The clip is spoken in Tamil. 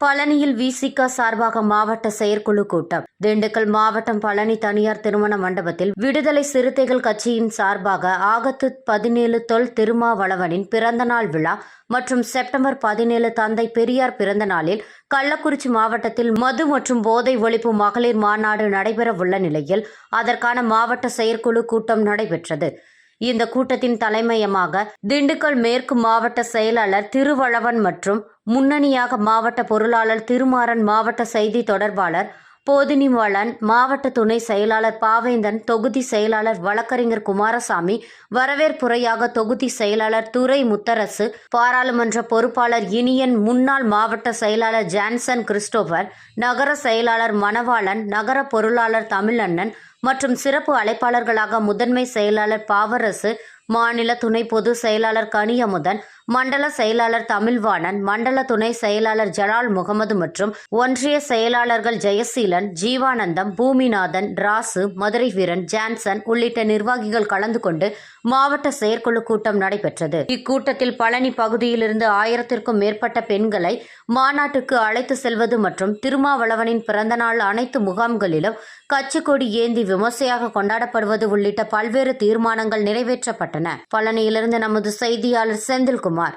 பழனியில் விசிக சார்பாக மாவட்ட செயற்குழு கூட்டம். திண்டுக்கல் மாவட்டம் பழனி தனியார் திருமண மண்டபத்தில் விடுதலை சிறுத்தைகள் கட்சியின் சார்பாக ஆகத்து பதினேழு தொல் திருமாவளவனின் பிறந்தநாள் விழா மற்றும் செப்டம்பர் பதினேழு தந்தை பெரியார் பிறந்த நாளில் கள்ளக்குறிச்சி மாவட்டத்தில் மது மற்றும் போதை ஒழிப்பு மகளிர் மாநாடு நடைபெறவுள்ள நிலையில் அதற்கான மாவட்ட செயற்குழு கூட்டம் நடைபெற்றது. இந்த கூட்டத்தின் தலைமையமாக திண்டுக்கல் மேற்கு மாவட்ட செயலாளர் திருவளவன் மற்றும் முன்னணியாக மாவட்ட பொருளாளர் திருமாறன் மாவட்ட செய்தி தொடர்பாளர் போதினிவளன் மாவட்ட துணை செயலாளர் பாவேந்தன் தொகுதி செயலாளர் வழக்கறிஞர் குமாரசாமி வரவேற்புரையாக தொகுதி செயலாளர் துரை முத்தரசு பாராளுமன்ற பொறுப்பாளர் இனியன் முன்னாள் மாவட்ட செயலாளர் ஜான்சன் கிறிஸ்டோபர் நகர செயலாளர் மணவாளன் நகர பொருளாளர் தமிழண்ணன் மற்றும் சிறப்பு அழைப்பாளர்களாக முதன்மை செயலாளர் பாவரசு மாநில துணை பொது செயலாளர் கனியமுதன் மண்டல செயலாளர் தமிழ்வாணன் மண்டல துணை செயலாளர் ஜலால் முகமது மற்றும் ஒன்றிய செயலாளர்கள் ஜெயசீலன் ஜீவானந்தம் பூமிநாதன் ராசு மதுரை வீரன் ஜான்சன் உள்ளிட்ட நிர்வாகிகள் கலந்து கொண்டு மாவட்ட செயற்குழு கூட்டம் நடைபெற்றது. இக்கூட்டத்தில் பழனி பகுதியிலிருந்து ஆயிரத்திற்கும் மேற்பட்ட பெண்களை மாநாட்டுக்கு அழைத்து செல்வது மற்றும் திருமாவளவனின் பிறந்தநாள் அனைத்து முகாம்களிலும் கட்சிக்கொடி ஏந்தி விமர்சையாக கொண்டாடப்படுவது உள்ளிட்ட பல்வேறு தீர்மானங்கள் நிறைவேற்றப்பட்டன. பழனியிலிருந்து நமது செய்தியாளர் செந்தில்குமார்.